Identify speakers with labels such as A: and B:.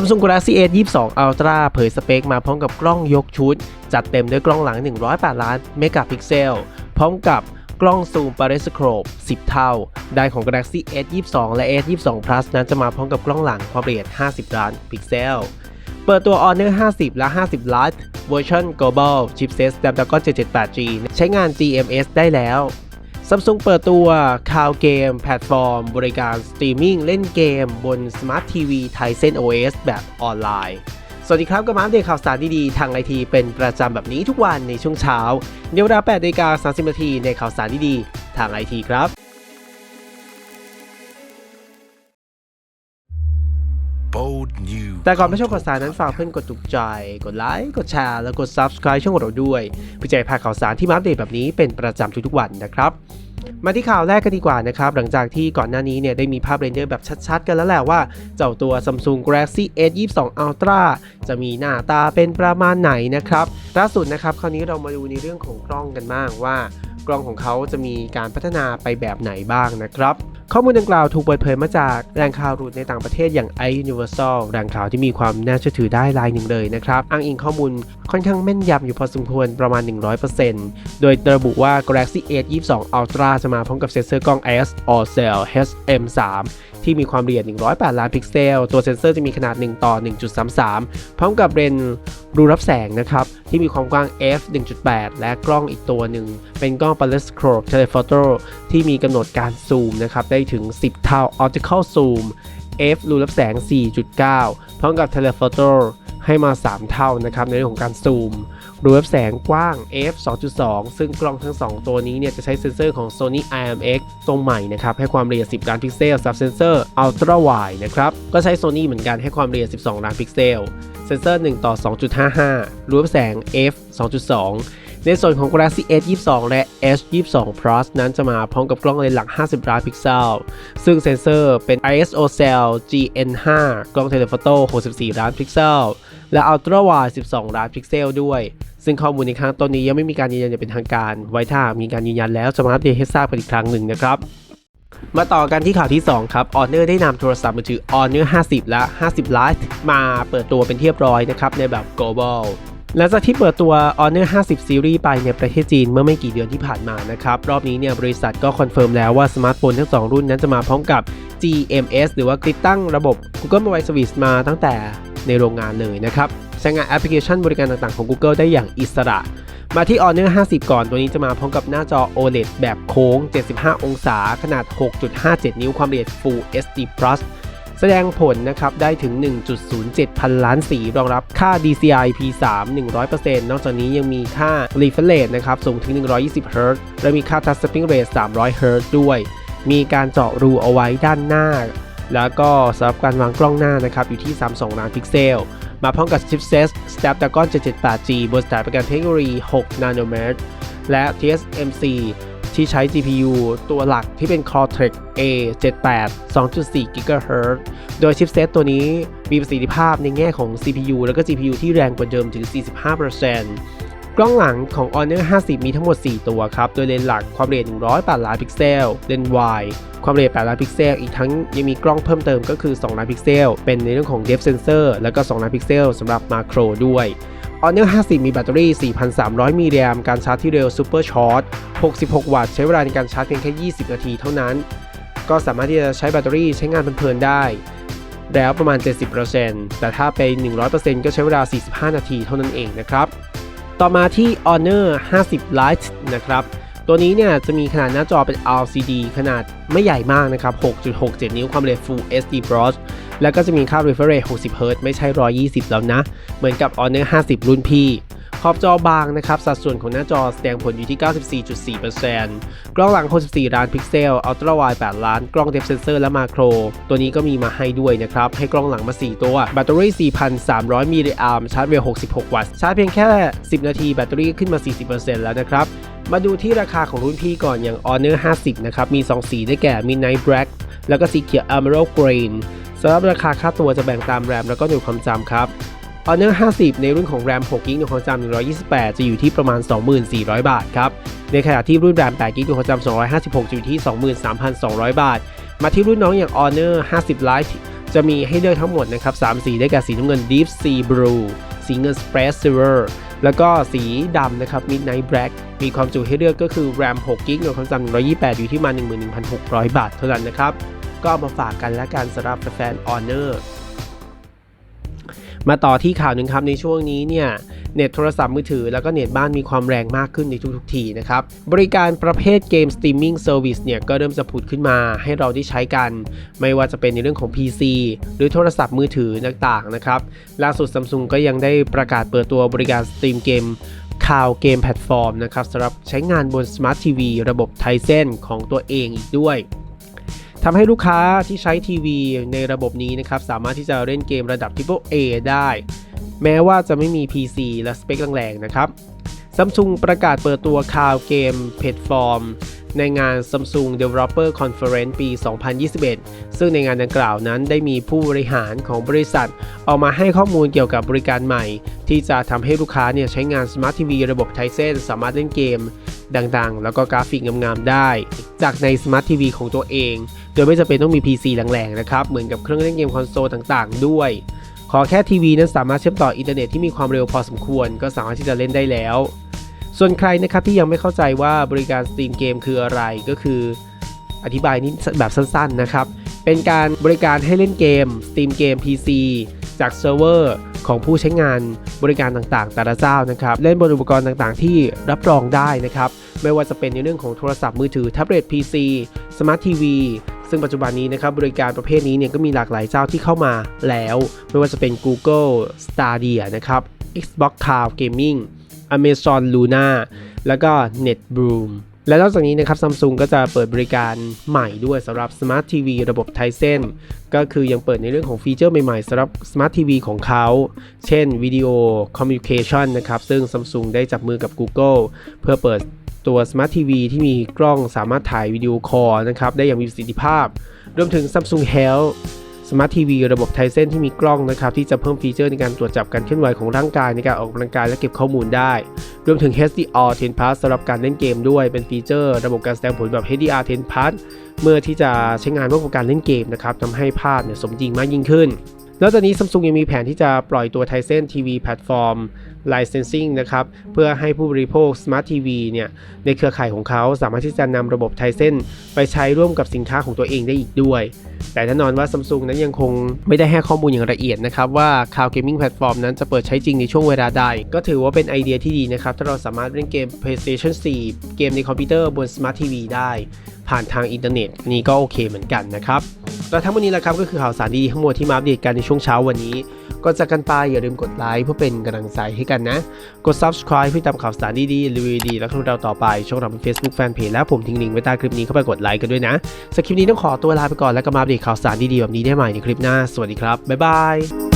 A: Samsung Galaxy S 22 Ultra เผยสเปคมาพร้อมกับกล้องยกชุด จัดเต็มด้วยกล้องหลัง 108 ล้านเมกะพิกเซล พร้อมกับกล้องซูม Periscope 10 เท่า ได้ของ Galaxy S 22และ S 22 Plus นั้นจะมาพร้อมกับกล้องหลังความละเอียด 50 ล้านพิกเซล เปิดตัว Honor 50 และ 50 Lite เวอร์ชัน Global Chipset Snapdragon 778G ใช้งาน GMS ได้แล้ว Samsung เปิดตัว Cloud Game แพลตฟอร์ม บริการสตรีมมิ่งเล่นเกม บน Smart TV Tizen OS แบบออนไลน์ สวัสดีครับก็มาอัปเดตข่าวสารดีๆ ทางไอทีเป็นประจำแบบนี้ทุกวันในช่วงเช้าในเวลา8นาฬิกา30นาทีในข่าวสารดีๆ ทางไอทีครับ
B: Bold new
A: แต่ก่อนไปชมข่าวสารนั้นฝากเพื่อนกดถูกใจ กดไลค์ กดแชร์ และกด Subscribe ช่องของเราด้วยเพื่อจะได้พลาดข่าวสารที่มาอัปเดตแบบนี้เป็นประจำทุกๆวันนะครับ มาที่ข่าวแรกกันดีกว่านะครับ หลังจากที่ก่อนหน้านี้เนี่ยได้มีภาพเรนเดอร์แบบชัดๆ กันแล้วแหละว่า เจ้าตัว Samsung Galaxy S 22 Ultra จะมีหน้าตาเป็นประมาณไหนนะครับล่าสุดนะครับคราวนี้เรามาดูในเรื่องของกล้องกันบ้างว่า กล้องของเขาจะมีการพัฒนาไปแบบไหนบ้างนะครับ ข้อมูลดังกล่าวถูกเปิดเผยมาจากแหล่งข่าวรูดในต่างประเทศอย่าง iUniversal แหล่งข่าวที่มีความน่าเชื่อถือได้รายหนึ่งเลยนะครับ อ้างอิงข้อมูลค่อนข้างแม่นยำอยู่พอสมควรประมาณ 100%โดยระบุว่า Galaxy S 22 Ultra จะมาพร้อมกับเซ็นเซอร์กล้อง S Orcell HM3 ที่มีความละเอียด 108 ล้านพิกเซล ตัวเซ็นเซอร์จะมีขนาด 1 ต่อ 1.33 พร้อมกับเลนส์รูรับแสงนะครับ ที่มีความกว้าง f 1.8 และกล้องอีกตัวหนึ่ง เป็นกล้อง Periscope Telephoto ที่มีกำหนดการซูมนะครับได้ถึง 10 เท่า Optical Zoom f รูรับแสง 4.9 พร้อมกับ Telephoto ให้มา 3 เท่านะครับในเรื่องของการซูม รูรับแสงกว้าง f 2.2 ซึ่งกล้องทั้ง 2 ตัวนี้เนี่ยจะใช้เซ็นเซอร์ของ Sony IMX ตรงใหม่นะครับ ให้ความละเอียด 10 ล้านพิกเซลซับเซนเซอร์ Ultra Wide นะครับ ก็ใช้ Sony เหมือนกันให้ความละเอียด 12 ล้านพิกเซล เซนเซอร์ 1 ต่อ 2.55 รูรับแสง f 2.2 ในส่วนของ Galaxy S 22และ S 22 Plus นั้นจะมาพร้อมกับกล้องเลนส์หลัก 50 ล้านพิกเซล ซึ่งเซนเซอร์เป็น ISO Cell GN5 กล้องเทเลโฟโต้ 64 ล้านพิกเซล และ Ultra Wide 12 ล้านพิกเซลด้วย ซึ่งข้อมูลในข้างต้นนี้ยังไม่มีการยืนยันอย่างเป็นทางการ ไว้ถ้ามีการยืนยันแล้วจะมาอัปเดตให้ทราบกันอีกครั้งหนึ่งนะครับมาต่อกันที่ข่าวที่ 2 ครับ Honor ได้นำโทรศัพท์มือถือ Honor 50 และ 50 Lite มาเปิดตัวเป็นเรียบร้อยนะครับ ในแบบ global หลังจากที่เปิดตัว Honor 50 Series ไปในประเทศจีนเมื่อไม่กี่เดือนที่ผ่านมานะครับ รอบนี้เนี่ยบริษัทก็คอนเฟิร์มแล้วว่าสมาร์ทโฟนทั้ง 2 รุ่นนั้นจะมาพร้อมกับ GMS หรือว่าติดตั้งระบบ Google Mobile Service มาตั้งแต่ในโรงงานเลยนะครับใช้งานแอปพลิเคชันบริการต่างๆของ Google ได้อย่างอิสระ มาที่ Honor 50 ก่อนตัวนี้จะมาพร้อมกับหน้าจอ OLED แบบโค้ง 75 องศา ขนาด 6.57 นิ้วความละเอียด Full HD Plus แสดงผลนะครับได้ถึง 1.07 พันล้านสีรองรับค่า DCI P3 100%นอกจากนี้ยังมีค่า refresh rate นะครับสูงถึง 120 Hz และมีค่า touch spring rate 300 Hz ด้วย มีการเจาะรูเอาไว้ด้านหน้า แล้วก็สำหรับการวางกล้องหน้านะครับอยู่ที่ 32 ล้านพิกเซลมาพร้อมกับ chipset Snapdragon 778G บนสถาปัตยเทคโนโลยี 6 นาโนเมตร และ TSMC ที่ใช้ GPU ตัวหลักที่เป็น Cortex A78 2.4 GHz โดยชิปเซตตัวนี้มีประสิทธิภาพในแง่ของ CPU แล้วก็ GPU ที่แรงกว่าเดิมถึง 45%กล้องหลังของ Honor 50 มีทั้งหมด 4 ตัวครับ โดยเลนส์หลักความละเอียด108 ล้านพิกเซล เลนส์ wide ความละเอียด8ล้านพิกเซล อีกทั้งยังมีกล้องเพิ่มเติมก็คือ 2 ล้านพิกเซล เป็นในเรื่องของ depth sensor แล้วก็ 2 ล้านพิกเซลสำหรับมาโครด้วย Honor 50 มีแบตเตอรี่ 4,300 มิลลิแอมป์การชาร์จที่เร็ว Super Short 66 วัตต์ ใช้เวลาในการชาร์จเพียงแค่ 20 นาทีเท่านั้น ก็สามารถที่จะใช้แบตเตอรี่ใช้งานเพลินๆได้ แล้วประมาณ 70%แต่ถ้าไป 100%ก็ใช้เวลา 45 นาทีเท่านั้นเองนะครับ ต่อมาที่ Honor 50 Lite นะครับ ตัวนี้เนี่ยจะมีขนาดหน้าจอเป็น LCD ขนาดไม่ใหญ่มากนะครับ 6.67 นิ้วความเอียด Full HD Plus แล้วก็จะมีค่า refresh rate 60 Hz ไม่ใช่ 120 แล้วนะ เหมือนกับ Honor 50 รุ่นพี่ ขอบจอบางนะครับ สัดส่วนของหน้าจอแสดงผลอยู่ที่ 94.4%กล้องหลัง 64 ล้านพิกเซล Ultra Wide 8ล้าน กล้อง Depth Sensor และมาโคร ตัวนี้ก็มีมาให้ด้วยนะครับ ให้กล้องหลังมา 4 ตัว แบตเตอรี่ 4,300 มิลลิแอมป์ชาร์จเร็ว 66 วัตต์ ชาร์จเพียงแค่ 10 นาทีแบตเตอรี่ขึ้นมา 40%แล้วนะครับมาดูที่ราคาของรุ่นพี่ก่อนอย่าง Honor 50 นะครับ มี 2 สีได้แก่ Midnight Black แล้วก็สีเขียว Emerald Green สำหรับราคาค่าตัวจะแบ่งตามแรมแล้วก็หน่วยความจำครับ Honor 50 ในรุ่นของแรม6กิกหน่วยความจำ128 จะอยู่ที่ประมาณ 24,000 บาทครับ ในขณะที่รุ่นแรม8กิกหน่วยความจำ256 จะอยู่ที่ 23,200 บาท มาที่รุ่นน้องอย่าง Honor 50 Lite จะมีให้เลือกทั้งหมดนะครับ 3 สีได้แก่สีน้ำเงิน Deep Sea Blue สีเงิน Space Silver แล้วก็สีดำนะครับ Midnight Black มีความจุให้เลือกก็คือ RAM 6 g b กับความจำ128 อยู่ที่มา 11,600 บาทเท่านั้นนะครับ ก็เอามาฝากกันและกันสำหรับแฟน Honor มาต่อที่ข่าวหนึ่งครับในช่วงนี้เนี่ยเน็ตโทรศัพท์มือถือแล้วก็เน็ตบ้านมีความแรงมากขึ้นในทุกๆทีนะครับ บริการประเภทเกมสตรีมมิ่งเซอร์วิสเนี่ยก็เริ่มจะผุดขึ้นมาให้เราได้ใช้กัน ไม่ว่าจะเป็นในเรื่องของ PC หรือโทรศัพท์มือถือต่างๆนะครับ ล่าสุด Samsung ก็ยังได้ประกาศเปิดตัวบริการสตรีมเกมข่าวเกมแพลตฟอร์มนะครับสำหรับใช้งานบน Smart TV ระบบ Tizen ของตัวเองอีกด้วย ทำให้ลูกค้าที่ใช้ทีวีในระบบนี้นะครับสามารถที่จะเล่นเกมระดับ Triple A ได้ แม้ว่าจะไม่มี PC และสเปคแรงๆนะครับซัมซุงประกาศเปิดตัวคาวเกมแพลตฟอร์ม ในงาน Samsung Developer Conference ปี 2021 ซึ่งในงานดังกล่าวนั้นได้มีผู้บริหารของบริษัท ออกมาให้ข้อมูลเกี่ยวกับบริการใหม่ ที่จะทำให้ลูกค้าเนี่ยใช้งาน Smart TV ระบบ Tizen สามารถเล่นเกมดังๆ แล้วก็กราฟิกงามๆ ได้ จากใน Smart TV ของตัวเอง โดยไม่จำเป็นต้องมี PC แรงๆ นะครับ เหมือนกับเครื่องเล่นเกมคอนโซลต่างๆ ด้วย ขอแค่ทีวีนั้นสามารถเชื่อมต่ออินเทอร์เน็ตที่มีความเร็วพอสมควร ก็สามารถที่จะเล่นได้แล้ว ส่วนใครนะครับที่ยังไม่เข้าใจว่าบริการสตรีมเกมคืออะไรก็คืออธิบายนี้แบบสั้นๆนะครับ เป็นการบริการให้เล่นเกมสตรีมเกม PC จากเซิร์ฟเวอร์ของผู้ใช้งานบริการต่างๆ แต่ละเจ้านะครับ เล่นบนอุปกรณ์ต่างๆ ที่รับรองได้นะครับ ไม่ว่าจะเป็นในเรื่องของโทรศัพท์มือถือแท็บเล็ต PC Smart TV ซึ่งปัจจุบันนี้นะครับบริการประเภทนี้เนี่ยก็มีหลากหลายเจ้าที่เข้ามาแล้ว ไม่ว่าจะเป็น Google Stadia นะครับ Xbox Cloud Gaming Amazon Luna แล้วก็ NetBloom และนอกจากนี้นะครับ Samsung ก็จะเปิดบริการใหม่ด้วยสำหรับ Smart TV ระบบ Tizen ก็คือยังเปิดในเรื่องของฟีเจอร์ใหม่ๆสำหรับ Smart TV ของเขา เช่น Video Communication นะครับ ซึ่ง Samsung ได้จับมือกับ Google เพื่อเปิดตัว Smart TV ที่มีกล้องสามารถถ่ายวิดีโอคอลนะครับ ได้อย่างมีประสิทธิภาพ รวมถึง Samsung Health สมาร์ททีวีระบบไทเซนที่มีกล้องนะครับที่จะเพิ่มฟีเจอร์ในการตรวจจับการเคลื่อนไหวของร่างกายในการออกกำลังกายและเก็บข้อมูลได้ รวมถึง HDR 10 Plus สำหรับการเล่นเกมด้วยเป็นฟีเจอร์ ระบบการแสดงผลแบบ HDR 10 Plus เมื่อที่จะใช้งานร่วมกับการเล่นเกมนะครับทำให้ภาพเนี่ยสมจริงมากยิ่งขึ้นนอกจากนี้ซัมซุงยังมีแผนที่จะปล่อยตัว Tizen TV Platform Licensing นะครับ เพื่อให้ผู้บริโภค Smart TV เนี่ยในเครือข่ายของเขาสามารถที่จะนำระบบ Tizen ไปใช้ร่วมกับสินค้าของตัวเองได้อีกด้วย แต่แน่นอนว่า Samsung นั้นยังคงไม่ได้ให้ข้อมูลอย่างละเอียดนะครับว่า Cloud Gaming Platform นั้นจะเปิดใช้จริงในช่วงเวลาใด ก็ถือว่าเป็นไอเดียที่ดีนะครับ ถ้าเราสามารถเล่นเกม PlayStation 4 เกมในคอมพิวเตอร์บน Smart TV ได้ ผ่านทางอินเทอร์เน็ตนี่ก็โอเคเหมือนกันนะครับและทั้งหมดนี้แหละครับก็คือข่าวสารดีๆทั้งหมดที่มาอัปเดตกันในช่วงเช้าวันนี้ก่อนจากกันไปอย่าลืมกดไลค์เพื่อเป็นกำลังใจให้กันนะ กด subscribe เพื่อตามข่าวสารดีๆรีวิวดีๆและคลิปเราต่อไป ช่องเราเป็น Facebook Fanpage และผมทิ้งลิงก์ไว้ใต้คลิปนี้เข้าไปกดไลค์กันด้วยนะสำหรับคลิปนี้ต้องขอตัวลาไปก่อนแล้วก็มาอัปเดตข่าวสารดีๆแบบนี้ได้ใหม่ในคลิปหน้า สวัสดีครับบ๊ายบาย